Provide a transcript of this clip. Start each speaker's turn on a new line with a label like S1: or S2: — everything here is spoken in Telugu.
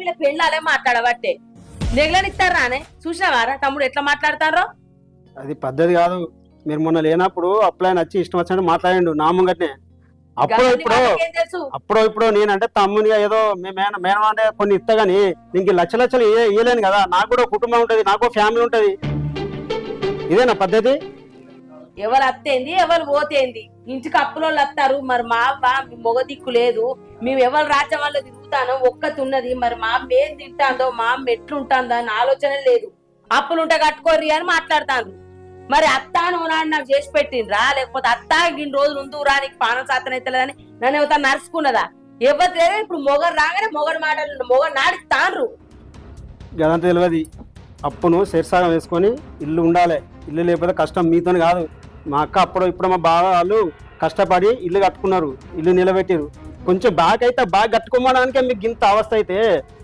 S1: వీళ్ళ పెళ్ళాలే మాట్లాడబట్టే. నెగలనిస్తారానే చూసినావారా? తమ్ముడు ఎట్లా మాట్లాడతారో
S2: అది పద్ధతి కాదు. మీరు మొన్న లేనప్పుడు అప్లైన్ వచ్చి ఇష్టం వచ్చినట్టు మాట్లాడిండు నా ముంగట్నే. అప్పుడు ఇప్పుడు అప్పుడు ఇప్పుడు నేనంటే తమ్మునిగా ఏదో మేన మేనం అంటే కొన్ని ఇస్తా గానీ నీకు లక్ష లక్షలు ఇయ్య- ఇయ్యలేను కదా. నాకు కూడా కుటుంబం ఉంటది నాకు ఫ్యామిలీ ఉంటది. ఇదేనా పద్ధతి?
S1: ఎవరు అత్తేంది ఎవరు పోతేంది? ఇంటికి అప్పులోళ్ళు వస్తారు మరి మా అవ్వ మొగ దిక్కు లేదు. మేము ఎవరు రాజ్యం వల్ల తిరుగుతానో ఒక్కతి ఉన్నది మరి మా అమ్మ ఏం తింటాందో మా అమ్మ ఎట్లుంటాందో అని ఆలోచన లేదు. అప్పులుంటే కట్టుకోర్రి అని మాట్లాడతాను మరి అత్త నువ్వు నాకు చేసి పెట్టిండ్రా లేకపోతే అత్త ఇన్ని రోజులు ఉందు రా నీకు పానం సాతన అవుతలేదని నన్ను ఎవరు నరుచుకున్నదా ఎవరు లేదు ఇప్పుడు మొగరు రాగానే మొగడు మాటలు మొగడు నాడికి తాండ్రు
S2: గదంతా తెలియదు అప్పును శీర్షాగం వేసుకొని ఇల్లు ఉండాలి. ఇల్లు లేకపోతే కష్టం మీతో కాదు. మా అక్క అప్పుడు ఇప్పుడు మా బావ వాళ్ళు కష్టపడి ఇల్లు కట్టుకున్నారు ఇల్లు నిలబెట్టారు కొంచెం బాగా అయితే బాగా కట్టుకోమడానికి మీకు ఇంత అవస్థ అయితే.